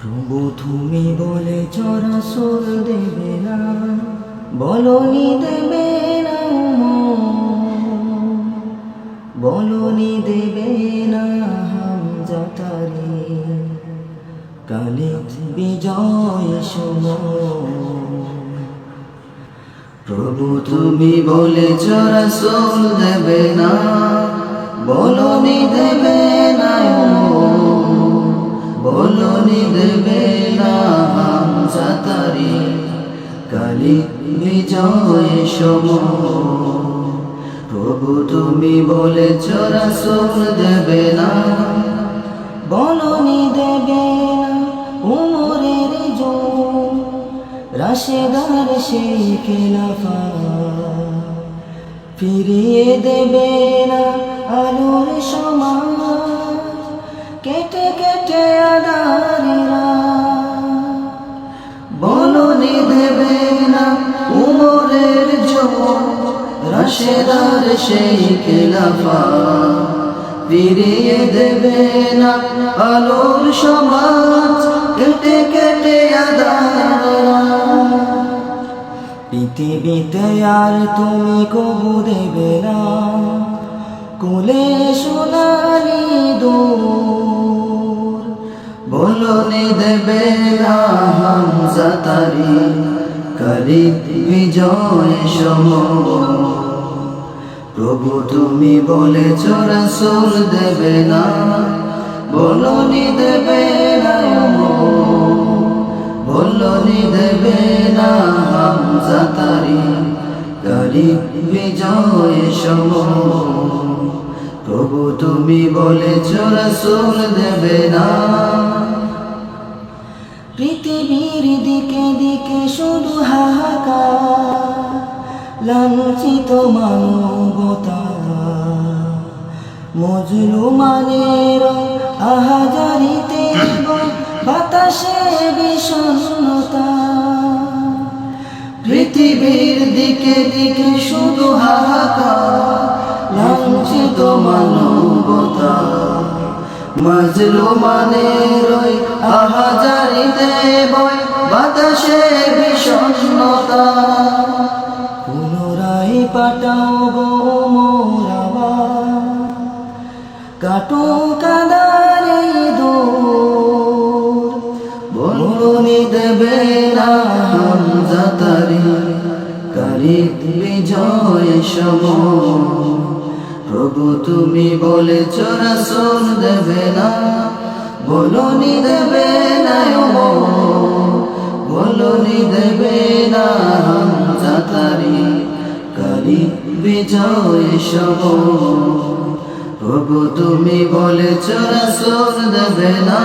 প্রভু তুমি বলে চরা সোল দেবে না, বলনি দেবে না বলনি দেবে না হাম যাতারে কালে বিজয় সময় প্রভু তুমি বলেছ রসুল দেবে না, বলনি দেবে বিজয় সম প্রভু তুমি বলে বলেছ, রসুল দেবে না। বলনি দেবে না, উমরের জো রাশেদার সেই খেলাফা ফিরিয়ে দেবে না রাশেদার সেই খেলাফা ফিরিয়ে দেবে না আলোর সমাজ, কেটে কেটে পৃথিবীতে আর তুমি কবু দেবে না, কোলে সোনালি দূর। বলনি দেবে না হামজা তারি করি বিজয় সম প্রভু তুমি বলে বলেছ রসুল দেবে না, বলনি দেবে না বলনি দেবে না হামজা তারি করি বিজয় সম প্রভু তুমি বলে বলেছ রসুল দেবে না। পৃথিবীর দিকে দিকে শুধু হাহাকার। লাঞ্ছিত মানবতা। মজলুমানের আহাজারিতে বাতাসে বিষণ্ণতা। পৃথিবীর দিকে দিকে শুধু হাহাকার, লাঞ্ছিত মানবতা। মাজলু মানে রই আহাজারিতে বই বাতাসে বিষণ্ণতা। পাঠাও গো মোরাবা কাটো কাদারে দূর বলনি দেবে না হামজা তারি কারি বিজয় সম প্রভু তুমি বলেছ রসুল দেবে না। বলনি দেবে না বলনি দেবে না কারি বিজয় সব প্রভু তুমি বলেছ রাসুল দেবে না।